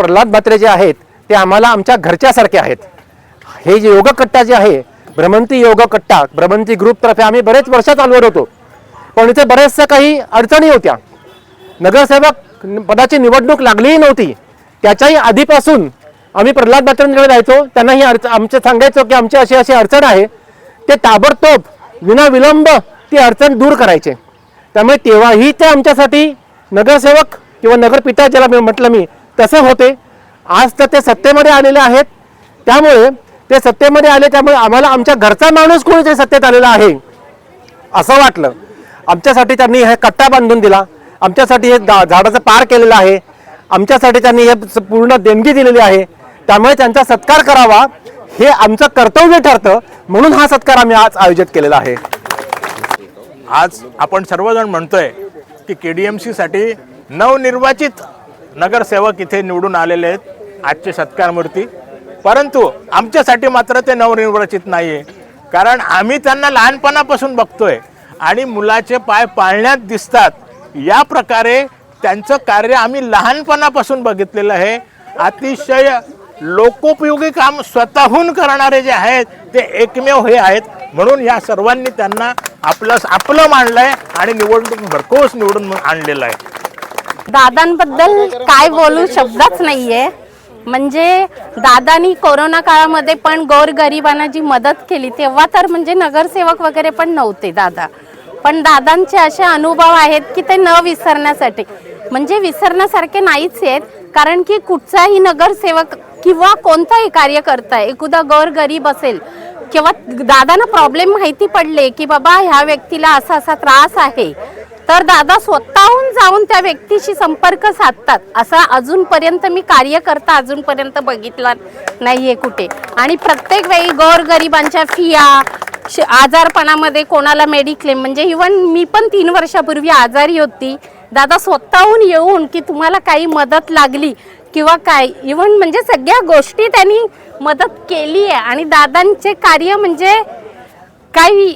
प्रल्हाद बात्रे जे आहेत ते आम्हाला आमच्या घरच्यासारखे आहेत. हे जे योग कट्टा जे आहे भ्रमंती योग कट्टा भ्रमंती ग्रुपतर्फे आम्ही बरेच वर्ष चालवत होतो. पण इथे बऱ्याचशा काही अडचणी होत्या. नगरसेवक पदाची निवडणूक लागलीही नव्हती. त्याच्याही आधीपासून आम्ही प्रल्हाद म्हात्रेंकडे जायचो. त्यांनाही अडच आमचं आमचे सांगायचो की आमची अशी अशी अडचण आहे. ते ताबडतोब विनाविलंब ती अडचण दूर करायचे. त्यामुळे तेव्हाही ते आमच्यासाठी नगरसेवक किंवा नगरपिता ज्याला मी म्हटलं मी तसं होते. आज तर ते सत्तेमध्ये आलेले आहेत. त्यामुळे ते सत्तेमध्ये आले त्यामुळे आम्हाला आमच्या घरचा माणूस कोणीतरी सत्तेत आलेला आहे? असं वाटलं. आमच्यासाठी त्यांनी हे कट्टा बांधून दिला. आमच्यासाठी हे झाडाचं पार केलेलं आहे. आमच्यासाठी त्यांनी हे पूर्ण देणगी दिलेली आहे. त्यामुळे त्यांचा सत्कार करावा हे आमचं कर्तव्य ठरतं. म्हणून हा सत्कार आम्ही आज आयोजित केलेला आहे. आज आपण सर्वजण म्हणतोय की के डी एम सीसाठी नवनिर्वाचित नगरसेवक इथे निवडून आलेले आहेत आजचे सत्कारमूर्ती परंतु आमच्यासाठी मात्र ते नवनिर्वाचित नाही आहे कारण आम्ही त्यांना लहानपणापासून बघतोय आणि मुलाचे पाय पाळण्यात दिसतात. या प्रकारे त्यांचं कार्य आम्ही लहानपणापासून बघितलेलं आहे. अतिशय लोकोपयोगी काम स्वतःहून करणारे जे आहेत ते एकमेव हे आहेत. म्हणून या सर्वांनी त्यांना आपलं आपलं मांडलंय आणि निवडणूक भरकोस निवडून आणलेलं आहे. दादांबद्दल काय बोलू शब्दच नाहीये. म्हणजे दादानी कोरोना काळामध्ये पण गोरगरिबांना जी मदत केली तेव्हा तर म्हणजे नगरसेवक वगैरे पण नव्हते दादा. पण दादांचे असे अनुभव आहेत की ते न विसरण्यासाठी. म्हणजे विसरण्यासारखे नाहीच आहेत कारण की कुठचाही नगरसेवक किंवा कोणताही कार्यकर्ता एखादा गोरगरीब असेल किंवा दादांना प्रॉब्लेम माहिती पडले की बाबा ह्या व्यक्तीला असा असा त्रास आहे तर दादा स्वतःहून जाऊन त्या व्यक्तीशी संपर्क साधतात. असा अजूनपर्यंत मी कार्यकर्ता अजूनपर्यंत बघितला नाहीये कुठे. आणि प्रत्येक वेळी गोरगरिबांच्या फिया श- आजारपणामध्ये कोणाला मेडिक्लेम म्हणजे इवन मी पण तीन वर्षापूर्वी आजारी होती. दादा स्वतःहून येऊन की तुम्हाला काही मदत लागली किंवा काय इवन म्हणजे सगळ्या गोष्टी त्यांनी मदत केली आहे आणि दादांचे कार्य म्हणजे काही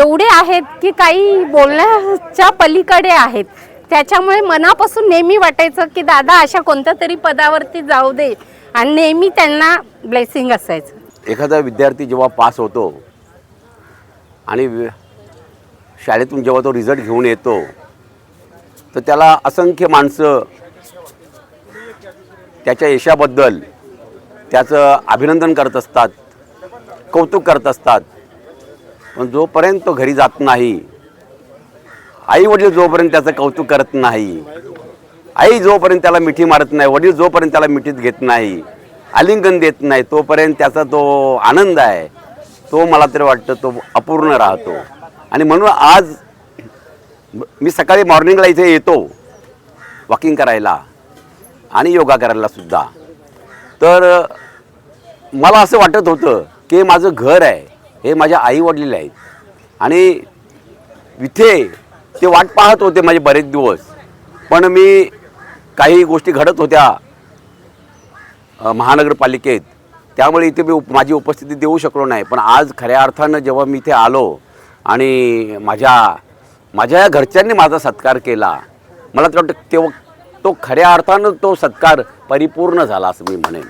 एवढे आहेत की काही बोलण्याच्या पलीकडे आहेत. त्याच्यामुळे मनापासून नेहमी वाटायचं की दादा अशा कोणत्या तरी पदावरती जाऊ दे. आणि नेहमी त्यांना ब्लेसिंग असायचं. एखादा विद्यार्थी जेव्हा पास होतो आणि शाळेतून जेव्हा तो रिझल्ट घेऊन येतो तर त्याला असंख्य माणसं त्याच्या यशाबद्दल त्याचं अभिनंदन करत असतात कौतुक करत असतात. पण जोपर्यंत तो घरी जात नाही आई वडील जोपर्यंत त्याचं कौतुक करत नाही आई जोपर्यंत त्याला मिठी मारत नाही वडील जोपर्यंत त्याला मिठीत घेत नाही आलिंगन देत नाही तोपर्यंत त्याचा तो आनंद आहे तो मला तरी वाटतं तो अपूर्ण राहतो. आणि म्हणून आज मी सकाळी मॉर्निंगला इथे येतो वॉकिंग करायला आणि योगा करायला सुद्धा. तर मला असं वाटत होतं की माझं घर आहे. हे माझ्या आई वडील आहेत आणि इथे ते वाट पाहत होते माझे बरेच दिवस. पण मी काही गोष्टी घडत होत्या महानगरपालिकेत. त्यामुळे इथे मी उप माझी उपस्थिती देऊ शकलो नाही. पण आज खऱ्या अर्थानं जेव्हा मी इथे आलो आणि माझ्या माझ्या या घरच्यांनी माझा सत्कार केला मला तर वाटतं तेव्हा तो खऱ्या अर्थानं तो सत्कार परिपूर्ण झाला असं मी म्हणेन.